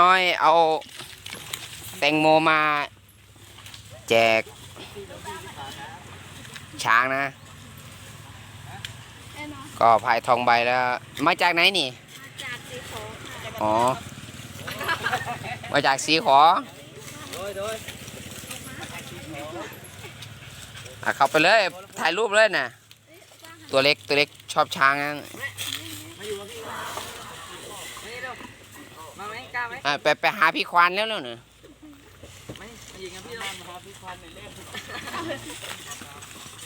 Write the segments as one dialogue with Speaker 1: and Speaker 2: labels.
Speaker 1: น้อยเอาแตงโมมา แจก ช้างนะ ก็พายทองใบแล้ว มาจากไหนนี่
Speaker 2: จากสีขอค่ะ
Speaker 1: อ๋อ มาจากสีขออะเข้าไปเลย ถ่ายรูปเลยนะ ตัวเล็กตัวเล็กชอบช้างนะ
Speaker 3: มา ไหมกล้าไหม
Speaker 1: อะไปไปหาพี่ควานแล้วแล้วเนอะ
Speaker 3: ไม่มายิงกันพี่เรามาพี่ควันในเล่น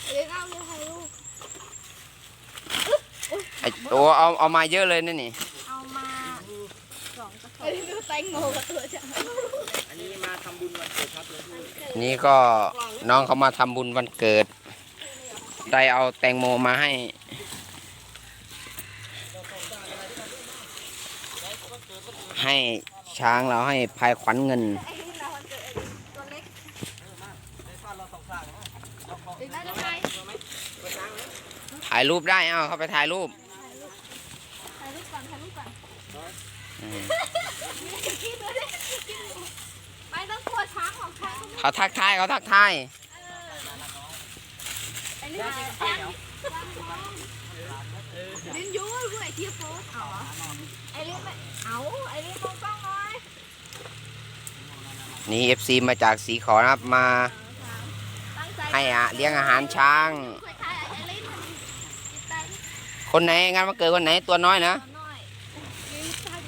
Speaker 2: เลี้ยงเอาเลยค่ะลูก
Speaker 1: ไอ้โอ้เอาเอามาเยอะเลยนั่นนี่
Speaker 2: เอามาสองกระทงดูแตงโมกับตัวจัง
Speaker 3: อันนี้มาทำบุญวันเกิดครับหลวงพี่
Speaker 1: นี่ก็น้องเขามาทำบุญวันเกิด ได้เอาแตงโมมาให้ ให้ช้างเราให้พายขวัญเงินถ่ายรูปได้เอาเข้าไปถ่ายรูป
Speaker 2: ถ่ายรูปก่อนถ่ายรูปก่อนไม่ต้องกลัวช้างของช้าง
Speaker 1: เขาทักทายเขาทักทาย
Speaker 2: ไอ้นี่ลิ้นยูด้วยไอ้ที่โฟสเอาไอ้ลิ้นไม่เอาไอ้ลิ้นมองกล้องหน่อย
Speaker 1: นี่เอฟซีมาจากสีขอนะครับมา
Speaker 2: ให้
Speaker 1: อะเลี้ยงอาหารช้าง
Speaker 2: ค่อยๆไอ้ลิ้นมันจิตใจ
Speaker 1: คนไหนงานวันเกิดคนไหนตัวน้อยนะ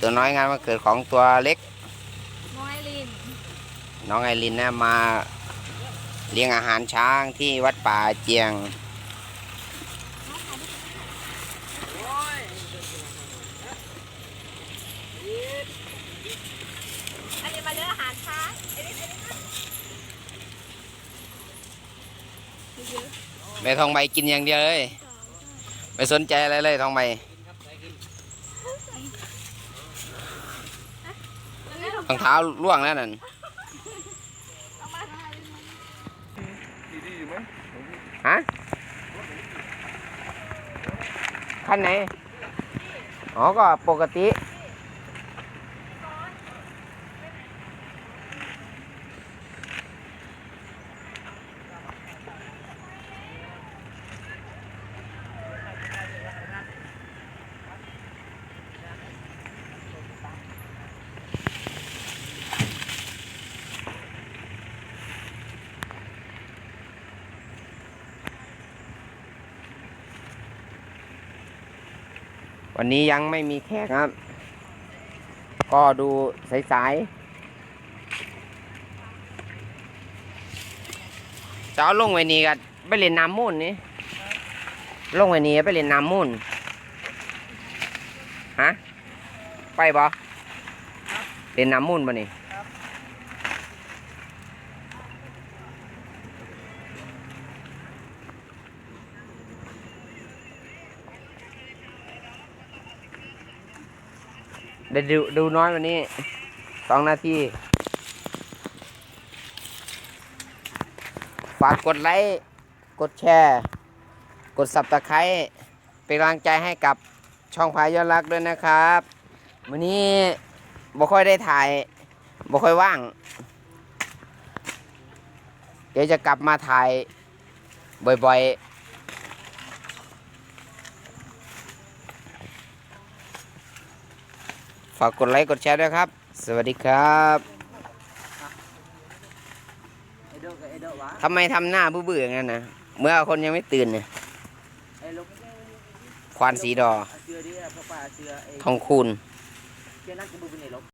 Speaker 2: ตั
Speaker 1: วน้อยงานวันเกิดของตัวเล็ก
Speaker 2: น้อยลิน
Speaker 1: น้องไอรินนะมาเลี้ยงอาหารช้างที่วัดป่าเจียง
Speaker 2: อันนี้มาเลี้ยงอาหารช้างไอ้ลิ้นไอ้ลิ้นมา
Speaker 1: แม่ทองใบกินอย่างเดียวเลย ไม่สนใจอะไรเลยทองใบรองเท้าล่วงแล้วนั่นฮะคันไหน อ๋อ ก็ปกติ วันนี้ยังไม่มีแขกครับ ก็ดูสายๆจะเอาลงไว้นี่กันไปเล่นน้ำมูนนี่ลงไว้นี่ไปเล่นน้ำมูนฮะไปบ่เล่นน้ำมูนบ่นี่ ได้ดูดูน้อยวันนี้สองนาที ฝากกดไลค์ กดแชร์ กดสับตะไคร้เป็นกำลังใจให้กับช่องพายยอดรักด้วยนะครับวันนี้บ่ค่อยได้ถ่ายบ่ค่อยว่าง เดี๋ยวจะกลับมาถ่ายบ่อยๆ ฝากกดไลค์กดแชร์ด้วยครับ สวัสดีครับทำไมทำหน้าบื้อๆอย่างนั้นนะเมื่อคนยังไม่ตื่นเนี่ย
Speaker 3: ไอ้ลูก
Speaker 1: ควานสีดอทองคูณ